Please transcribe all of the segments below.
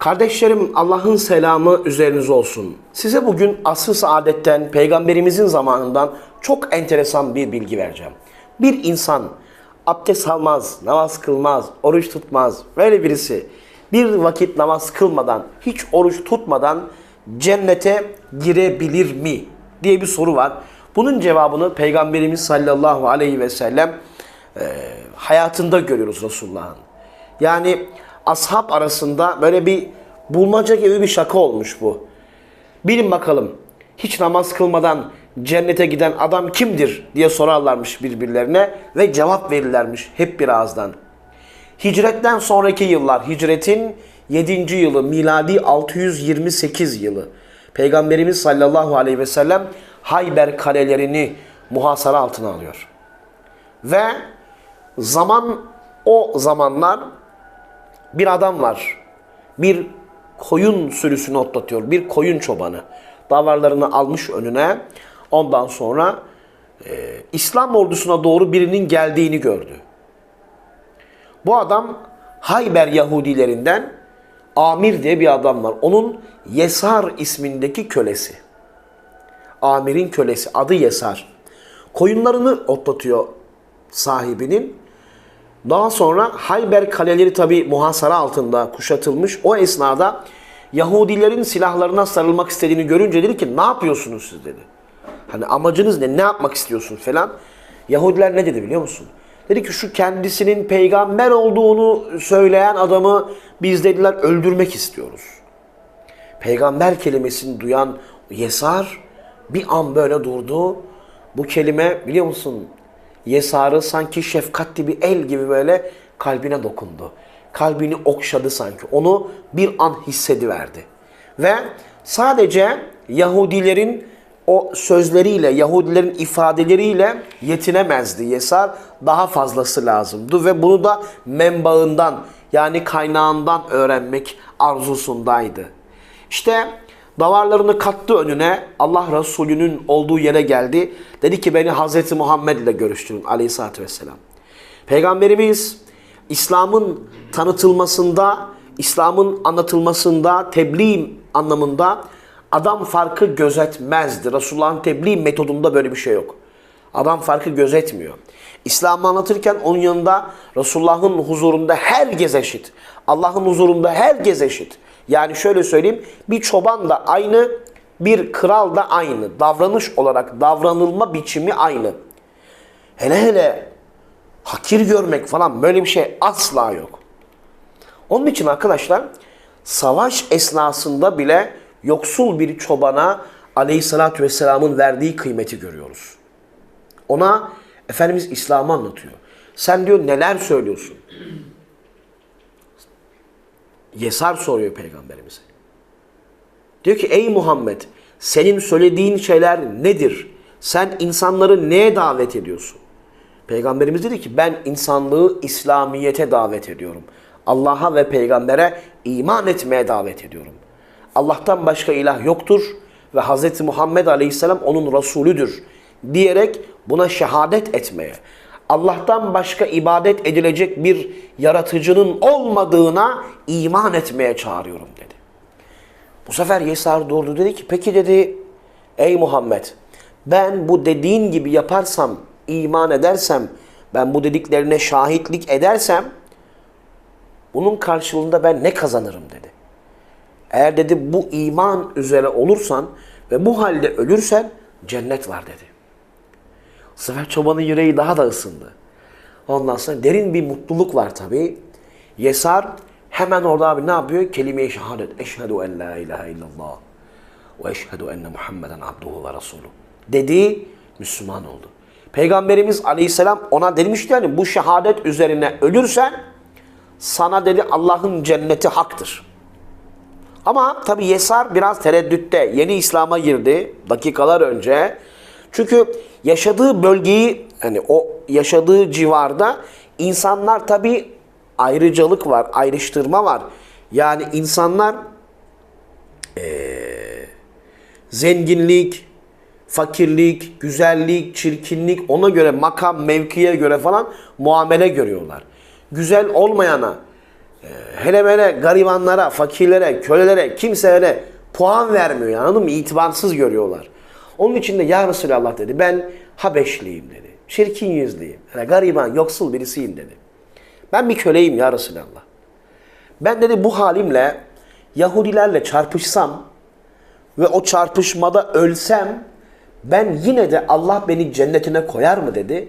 Kardeşlerim Allah'ın selamı üzerinize olsun. Size bugün asr-ı saadetten, peygamberimizin zamanından çok enteresan bir bilgi vereceğim. Bir insan abdest almaz, namaz kılmaz, oruç tutmaz. Böyle birisi bir vakit namaz kılmadan, hiç oruç tutmadan cennete girebilir mi diye bir soru var. Bunun cevabını Peygamberimiz sallallahu aleyhi ve sellem e, hayatında görüyoruz Resulullah'ın. Yani ashab arasında böyle bir bulmaca gibi bir şaka olmuş bu. Bilin bakalım hiç namaz kılmadan cennete giden adam kimdir diye sorarlarmış birbirlerine ve cevap verirlermiş hep bir ağızdan. Hicretten sonraki yıllar, hicretin 7. yılı, miladi 628 yılı. Peygamberimiz sallallahu aleyhi ve sellem Hayber kalelerini muhasara altına alıyor. Ve zaman o zamanlar bir adam var. Bir koyun sürüsünü otlatıyor. Bir koyun çobanı. Davarlarını almış önüne. Ondan sonra e, İslam ordusuna doğru birinin geldiğini gördü. Bu adam Hayber Yahudilerinden Amir diye bir adam var. Onun Yesar ismindeki kölesi. Amir'in kölesi. Adı Yesar. Koyunlarını otlatıyor sahibinin. Daha sonra Hayber kaleleri tabi muhasara altında kuşatılmış. O esnada Yahudilerin silahlarına sarılmak istediğini görünce dedi ki ne yapıyorsunuz siz dedi. Hani amacınız ne? Ne yapmak istiyorsun falan. Yahudiler ne dedi biliyor musun? Dedi ki şu kendisinin peygamber olduğunu söyleyen adamı biz dediler öldürmek istiyoruz. Peygamber kelimesini duyan Yesar bir an böyle durdu. Bu kelime biliyor musun? Yesar'ı sanki şefkatli bir el gibi böyle kalbine dokundu. Kalbini okşadı sanki. Onu bir an hissediverdi. Ve sadece Yahudilerin o sözleriyle, Yahudilerin ifadeleriyle yetinemezdi Yesar. Daha fazlası lazımdı ve bunu da menbaından yani kaynağından öğrenmek arzusundaydı. İşte davarlarını kattı önüne Allah Resulü'nün olduğu yere geldi. Dedi ki beni Hazreti Muhammed ile görüştürün aleyhissalatü vesselam. Peygamberimiz İslam'ın tanıtılmasında, İslam'ın anlatılmasında, tebliğ anlamında adam farkı gözetmezdi. Resulullah'ın tebliğ metodunda böyle bir şey yok. Adam farkı gözetmiyor. İslam'ı anlatırken onun yanında Resulullah'ın huzurunda herkes eşit. Allah'ın huzurunda herkes eşit. Yani şöyle söyleyeyim bir çoban da aynı, bir kral da aynı. Davranış olarak davranılma biçimi aynı. Hele hele hakir görmek falan böyle bir şey asla yok. Onun için arkadaşlar savaş esnasında bile yoksul bir çobana aleyhissalatü vesselamın verdiği kıymeti görüyoruz. Ona Efendimiz İslam'ı anlatıyor. Sen diyor neler söylüyorsun? Yesar soruyor peygamberimize. Diyor ki ey Muhammed senin söylediğin şeyler nedir? Sen insanları neye davet ediyorsun? Peygamberimiz dedi ki ben insanlığı İslamiyet'e davet ediyorum. Allah'a ve peygambere iman etmeye davet ediyorum. Allah'tan başka ilah yoktur ve Hz. Muhammed Aleyhisselam onun Resulüdür diyerek buna şehadet etmeye, Allah'tan başka ibadet edilecek bir yaratıcının olmadığına iman etmeye çağırıyorum dedi. Bu sefer Yesar durdu dedi ki peki dedi ey Muhammed ben bu dediğin gibi yaparsam, iman edersem, ben bu dediklerine şahitlik edersem bunun karşılığında ben ne kazanırım dedi. Eğer dedi bu iman üzere olursan ve bu halde ölürsen cennet var dedi. Bu sefer çobanın yüreği daha da ısındı. Ondan sonra derin bir mutluluk var tabi. Yesar hemen orada abi ne yapıyor? Kelime-i şehadet. Eşhedü en la ilahe illallah. Ve eşhedü enne Muhammeden abduhu ve rasuluhu. Dedi, Müslüman oldu. Peygamberimiz aleyhisselam ona demişti yani bu şehadet üzerine ölürsen sana dedi Allah'ın cenneti haktır. Ama tabi Yesar biraz tereddütte. Yeni İslam'a girdi dakikalar önce. Çünkü yaşadığı bölgeyi hani o yaşadığı civarda insanlar tabi ayrıcalık var, ayrıştırma var. Yani insanlar ee, zenginlik, fakirlik, güzellik, çirkinlik ona göre makam, mevkiye göre falan muamele görüyorlar. Güzel olmayana Ee, hele böyle garibanlara, fakirlere, kölelere, kimselere puan vermiyor. Anladın mı? İtibarsız görüyorlar. Onun için de ya Resulallah dedi ben Habeşliyim dedi. Çirkin yüzlüyüm. Yani gariban, yoksul birisiyim dedi. Ben bir köleyim ya Resulallah. Ben dedi bu halimle Yahudilerle çarpışsam ve o çarpışmada ölsem ben yine de Allah beni cennetine koyar mı dedi.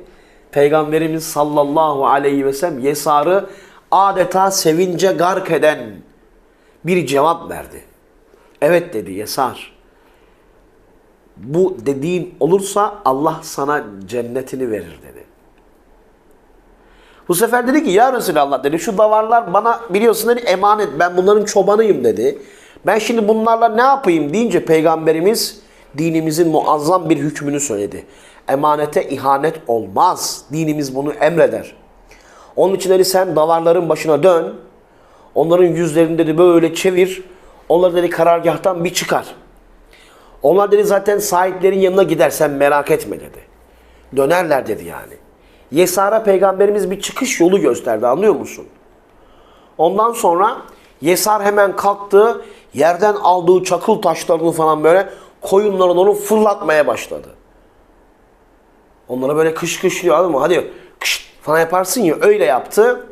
Peygamberimiz sallallahu aleyhi ve sellem Yesar'ı adeta sevince gark eden bir cevap verdi. Evet dedi Yesar. Bu dediğin olursa Allah sana cennetini verir dedi. Bu sefer dedi ki ya Resulallah dedi şu davarlar bana biliyorsun dedi emanet ben bunların çobanıyım dedi. Ben şimdi bunlarla ne yapayım deyince peygamberimiz dinimizin muazzam bir hükmünü söyledi. Emanete ihanet olmaz. Dinimiz bunu emreder. Onun için dedi sen davarların başına dön. Onların yüzlerini dedi böyle çevir. Onları dedi karargahtan bir çıkar. Onlar dedi zaten sahiplerin yanına gidersen merak etme dedi. Dönerler dedi yani. Yesar'a peygamberimiz bir çıkış yolu gösterdi anlıyor musun? Ondan sonra Yesar hemen kalktı. Yerden aldığı çakıl taşlarını falan böyle koyunlara doğru fırlatmaya başladı. Onlara böyle kış kışlıyor anladın mı? Hadi kış falan yaparsın ya öyle yaptı.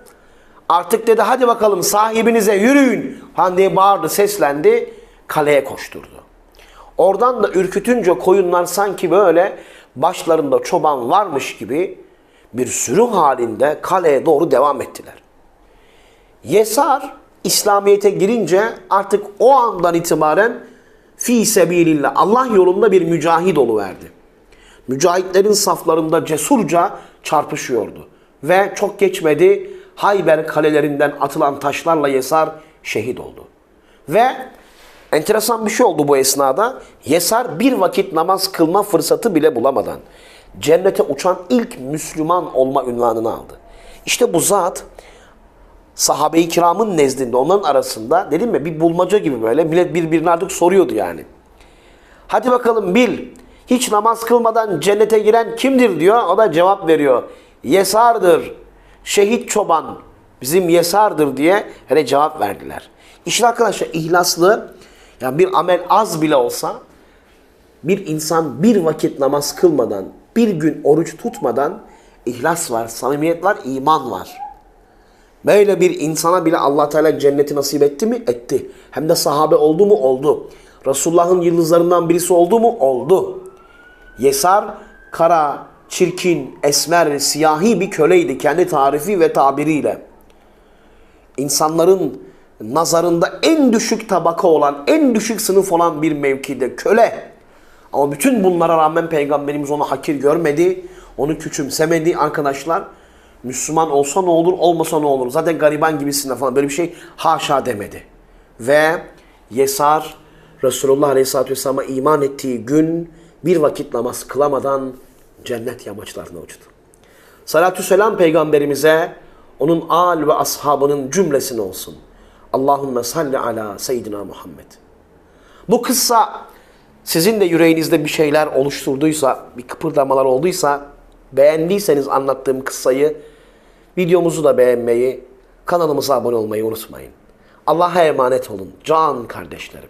Artık dedi hadi bakalım sahibinize yürüyün falan diye bağırdı seslendi. Kaleye koşturdu. Oradan da ürkütünce koyunlar sanki böyle başlarında çoban varmış gibi bir sürü halinde kaleye doğru devam ettiler. Yesar İslamiyet'e girince artık o andan itibaren fi sebilillah Allah yolunda bir mücahid verdi. Mücahitlerin saflarında cesurca çarpışıyordu. Ve çok geçmedi Hayber kalelerinden atılan taşlarla Yesar şehit oldu. Ve enteresan bir şey oldu bu esnada. Yesar bir vakit namaz kılma fırsatı bile bulamadan cennete uçan ilk Müslüman olma ünvanını aldı. İşte bu zat sahabe-i kiramın nezdinde onların arasında dedim mi bir bulmaca gibi böyle millet birbirine artık soruyordu yani. Hadi bakalım bil hiç namaz kılmadan cennete giren kimdir diyor. O da cevap veriyor. Yesardır. Şehit çoban bizim Yesardır diye hele cevap verdiler. İşte arkadaşlar ihlaslı yani bir amel az bile olsa bir insan bir vakit namaz kılmadan, bir gün oruç tutmadan ihlas var, samimiyet var, iman var. Böyle bir insana bile allah Teala cenneti nasip etti mi? Etti. Hem de sahabe oldu mu? Oldu. Resulullah'ın yıldızlarından birisi oldu mu? Oldu. Yesar, kara, çirkin, esmer, siyahi bir köleydi kendi tarifi ve tabiriyle. İnsanların nazarında en düşük tabaka olan, en düşük sınıf olan bir mevkide köle. Ama bütün bunlara rağmen Peygamberimiz onu hakir görmedi, onu küçümsemedi arkadaşlar. Müslüman olsa ne olur, olmasa ne olur. Zaten gariban gibisinden falan böyle bir şey haşa demedi. Ve Yesar Resulullah Aleyhisselatü Vesselam'a iman ettiği gün bir vakit namaz kılamadan cennet yamaçlarına uçtu. Salatü selam peygamberimize, onun al ve ashabının cümlesine olsun. Allahümme salli ala seyyidina Muhammed. Bu kıssa sizin de yüreğinizde bir şeyler oluşturduysa, bir kıpırdamalar olduysa, beğendiyseniz anlattığım kıssayı, videomuzu da beğenmeyi, kanalımıza abone olmayı unutmayın. Allah'a emanet olun can kardeşlerim.